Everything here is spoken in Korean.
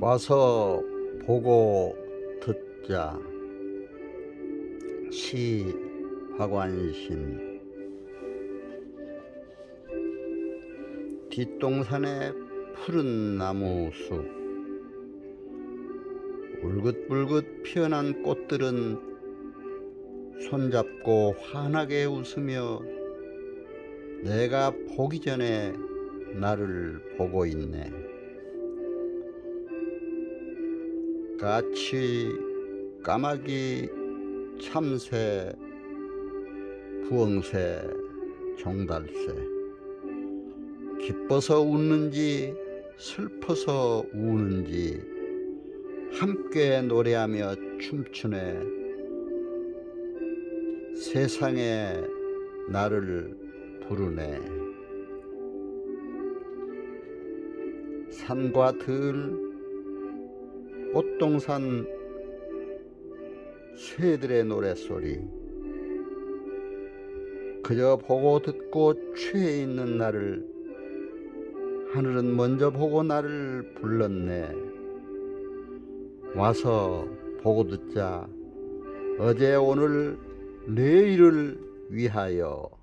와서 보고 듣자. 시 박완신. 뒷동산의 푸른 나무 숲. 울긋불긋 피어난 꽃들은 손잡고 환하게 웃으며 내가 보기 전에 나를 보고 있네. 까치, 까마귀, 참새, 부엉새, 종달새. 기뻐서 웃는지 슬퍼서 우는지 함께 노래하며 춤추네. 세상에 나를 부르네. 산과 들, 꽃동산 새들의 노랫소리. 그저 보고 듣고 취해 있는 나를 하늘은 먼저 보고 나를 불렀네. 와서 보고 듣자. 어제 오늘 내일을 위하여